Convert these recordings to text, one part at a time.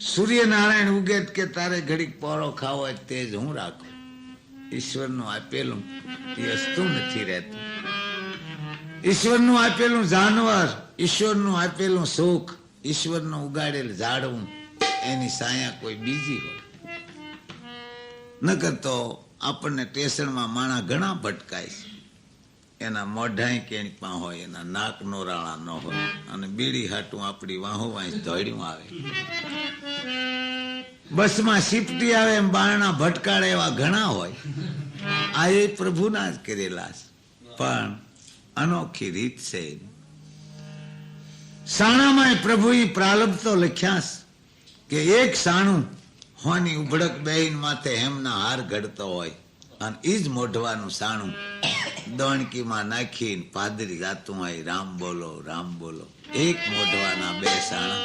સૂર્યનારાયણ ઉગે કે તારે ઘડીક પોળો ખાવો તે જ હું રાખું. ઈશ્વરનું આપેલું એ વસ્તુ નથી રહેતું. ઈશ્વરનું આપેલું જાનવર, ઈશ્વરનું આપેલું સુખ, ઈશ્વરનું ઉગાડેલ ઝાડવું, એની સાયા કોઈ બીજી હોય. નકર તો આપણને ટેશનમાં માણા ઘણા ભટકાય છે. એના મોઢાય કેણી પા હોય, એના નાક નોરાળા ન હોય, અને બીડી હાટું આપણી વાહો વાંચ ધોળ્યું આવે. બસમાં સિફટી આવે એમ બારણા ભટકાળે એવા ઘણા હોય. આ એ પ્રભુના જ કરેલા પણ અનોખી રીત છે સાણામાં પ્રભુએ પ્રાલભ તો લખ્યા કે એક સાણું હોની ઉભડક બેહીન માથે હેમના હાર ઘડતો હોય અને એ જ મોઢવાનું સાણું દોણકીમાં નાખીને પાદરી જાતું હોય, રામ બોલો રામ બોલો. એક મોઢવાના બે સાણા.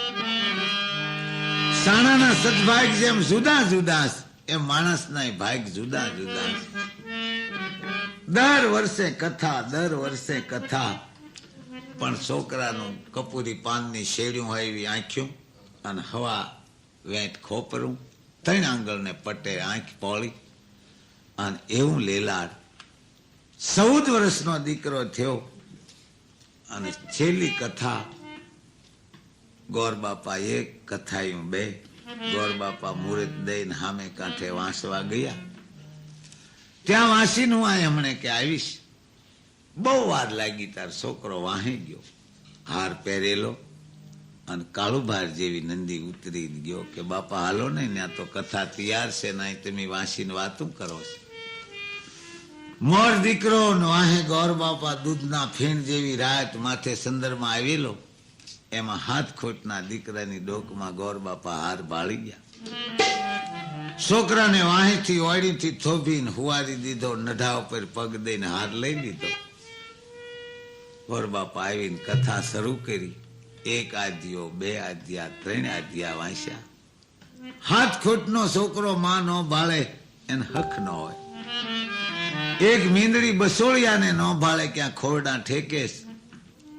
સાણાના સદભાગ જેમ જુદા જુદા એ માણસના ભાગ જુદા જુદા દર વર્ષે કથા, દર વર્ષે કથા. પણ છોકરાનું કપૂરી પાનની શેડ્યું એવી આંખ્યું અને હવા વેંટ ખોપરું. ત્રણ આંગળને પટે આંખ પોળી અને એવું લેલાડ. ચૌદ વર્ષનો દીકરો થયો અને છેલ્લી કથા ગોર બાપા એક કથાયું બે. ગોર બાપા મુહૂર્ત દઈને સામે કાંઠે વાંસવા ગયા. ત્યાં વાંસીનું આ હમણે કે આવીશ. બહુ વાર લાગી તાર છોકરો વાહી ગયો. હાર પહેરેલો અને કાળુભાર જેવી નંદી ઉતરી ગયો કે, બાપા, હાલો ને ત્યાં તો કથા તૈયાર છે નહીં તમે વાંસીને વાતું કરો છો. મોર દીકરો ને વાહે ગોર બાપા દૂધના ફીણ જેવી રાત માથે સંદરમાં આવેલો. એમાં હાથ ખોટના દીકરાની ડોકમાં ગોર બાપા હાર ભાળી ગયા. છોકરાને વાહીથી વાડીથી થોભીને હુવારી દીધો, નઢા ઉપર પગ દઈને હાર લઈ લીધો. ગોર બાપા આવીને કથા શરૂ કરી. એક આધ્યો બે આધ્યા ત્રણ આધ્યા વાંચ્યા હાથ ખોટનો છોકરો માં નો ભાળે એને હક ન હોય. એક મીંદડી બસોળિયાને ન ભાળે ક્યાં ખોરડા ઠેકેસ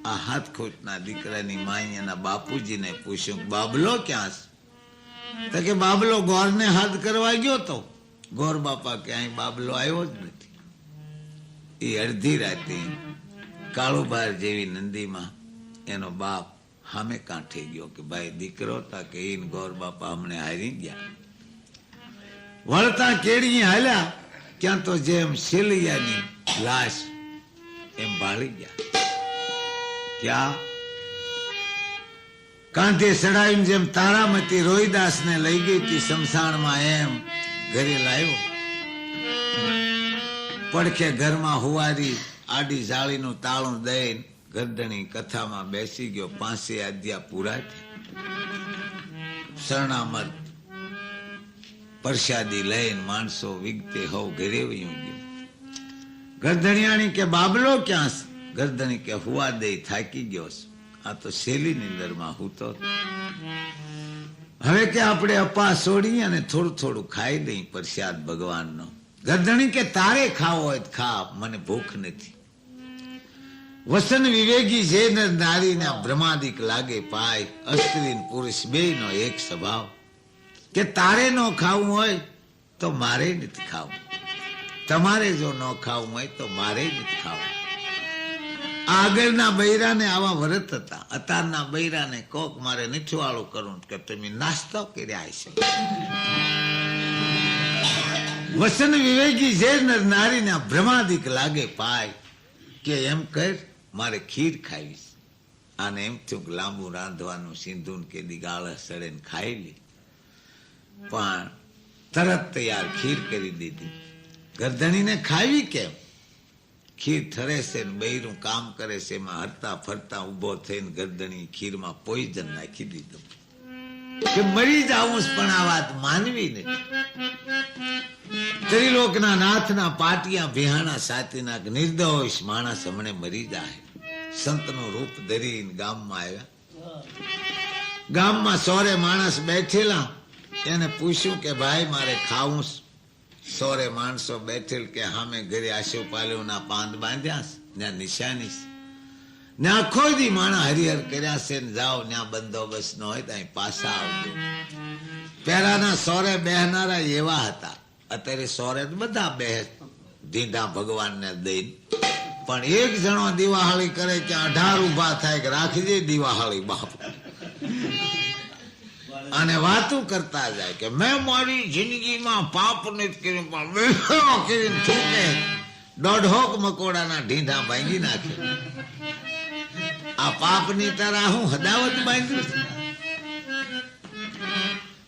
આ હાથ ખોટના દીકરાની માઈ એના બાપુજીને પૂછ્યું, બાબલો ક્યાં છે? તો કે, બાબલો ગોરને હાથ કરવા ગયો તો. ગોર બાપા ક્યાંય બાબલો આવ્યો જ નથી. એ અડધી રાતે કાળુબાર જેવી નંદીમાં એનો બાપ સામે કાંઠે ગયો કે, ભાઈ, દીકરો તા કે ઈન ગોર બાપા હમણે હારી ગયા. વળતા કેડી હાલ્યા, ક્યાં તો જેમ શેલિયાની લાશ એમ ભાળી ગયા. કાંધે ચડાવીને જેમ તારામતી રોહિદાસ ને લઈ ગઈ હતી શમશાનમાં એમ ઘરે લાવ્યો. પડખે ઘરમાં હુવારી આડી જાળીનું તાળું દઈને ગરદણી કથામાં બેસી ગયો. પાંચે આદ્યા પૂરા શરણામત પરસાદી લઈને માણસો વિગતે હોવ ઘરે વયું ગયો. ગરદણિયાણી કે, બાબલો ક્યાં છે ગરદણી કે હુવા દે, થાકી ગયો આ તો શેલી નિંદરમાં હૂતો હવે કે આપણે અપા છોડી અને થોડું થોડું ખાઈ દઈ પ્રસાદ ભગવાનનો. ગરદણી કે તારે ખાવો હોય ખા, મને ભૂખ નથી. વસન વિવેકી જે નર નારીના ભ્રમાદિક લાગે પાય અસ્ત્રીન પુરુષ બે નો એક સ્વભાવ. કે તારે ન ખાવું હોય તો મારે નથી ખાવું. તમારે જો ન ખાવું હોય તો મારે નથી ખાવું. આગળના બૈરાને આવા વ્રત હતા. અત્યારના બૈરાને કોક મારે નીઠવાળું કરું કે તમે નાસ્તો કર્યા છે વસન વિવેકી જે નર નારીને ભ્રમાદિક લાગે પાય કે એમ કર, મારે ખીર ખાવી. આને એમ થયું લાંબુ રાંધવાનું સિંધુન કે દિગાળ સડે ખાઈ લે. પણ તરત તૈયાર ખીર કરી દીધી. ગરદણીને ખાવી કેમ? ખીર ઠરે છે ને બૈરું કામ કરે છે, એમાં હરતા ફરતા ઊભો થઈને ગરદણી ખીરમાં પોઈઝન નાખી દીધું. કે મરી જાવું પણ આ વાત માનવી નથી. ત્રિલોકના નાથના પાટિયા ભેહાણા સાતીના નિર્દોષ માણસ હમણે મરી જાય. સંતનું રૂપ ધરીને ગામમાં આવ્યા. ગામમાં સોરે માણસ બેઠેલા. એને પૂછ્યું કે, ભાઈ, મારે ખાવું. સોરે માણસો બેઠેલ કે હામે ઘરે આશુપાલ્યુના પાંદ બાંધ્યા ત્યાં નિશાની. ને આખો દી માણા હરિહર કર્યા છે ને જાઓ, ત્યાં બંદોબસ્ત ન હોય ત્યાં પાછા આવજો. પહેલાના સોરે બેહનારા એવા હતા. અત્યારે સોરે બધા બે ધીંધા ભગવાનને દઈને પણ એક જણો દિવાહળી કરે કે અઢાર ઊભા થાય કે રાખી દે દિવાહળી બાપ. અને વાતું કરતા જાય કે મેં મારી જિંદગીમાં પાપ નથી કર્યું દોઢોક મકોડાના ઢીંધા ભાંગી નાખે. આ પાપની તરા હું હદાવત બાંધ્યું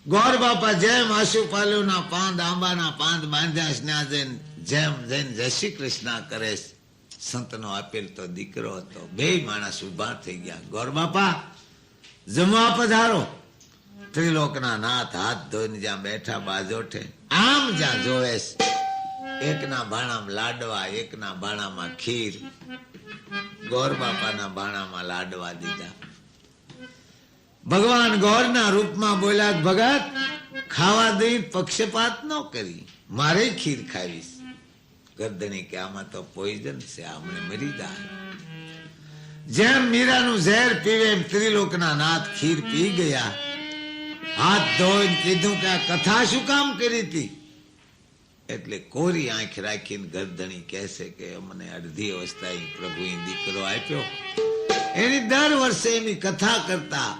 ગોર બાપા જેમ આશુપાલુના પાંદ, આંબાના પાંદ બાંધ્યા સ્ના જઈને જેમ જઈને જય શ્રી કૃષ્ણ કરે સંતનો આપેલ તો દીકરો હતો. બે માણસ ઊભા થઈ ગયા. ગોર બાપા, જમવા પધારો. ત્રિલોકના નાથ હાથ ધોઈને જ્યાં બેઠા બાજોઠે આમ જ્યાં જોવે એકના ભાણામાં લાડવા, એકના ભાણામાં ખીર. ગોર બાપાના ભાણામાં લાડવા દીધા. ભગવાન ગોરના રૂપમાં બોલ્યા ભગત, ખાવા દઈ પક્ષપાત ન કરી. મારે ખીર ખાવીશ ગરદણી કે, આમાં તો પોઈઝન છે, આમને મરી જાય. જેમ મીરાનું ઝેર પીવે એમ ત્રિલોકના નાથ ખીર પી ગયા. હાથ ધોઈને કીધું કે આ કથા શું કામ કરી હતી? એટલે કોરી આંખ રાખીને ગરદણી કહેશે કે મને અડધી અવસ્થાએ પ્રભુએ દીકરો આપ્યો. એની દર વર્ષે એની કથા કરતા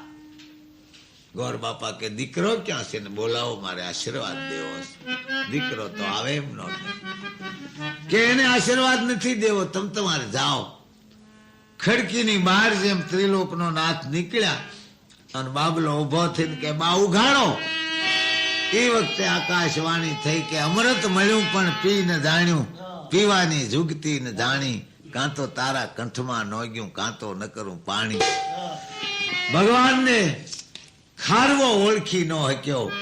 ગોર બાપા કે, દીકરો ક્યાં છે? ને બોલાવો, મારે આશીર્વાદ દેવો દીકરો તો આવે એમ નો કે એને આશીર્વાદ નથી દેવો? તમ તમારે જાઓ. ખડકીની બહાર જેમ ત્રિલોકનો નાથ નીકળ્યા અને બાબલો ઊભો થઈને કે, બા, ઉઘાડો. એ વખતે આકાશવાણી થઈ કે, અમૃત મળ્યું પણ પી ને જાણ્યું. પીવાની જુગતી ને જાણી. કાં તો તારા કંઠમાં નોગ્યું, કાં તો ન કરું પાણી. ભગવાનને ખારવો ઓળખી ન હક્યો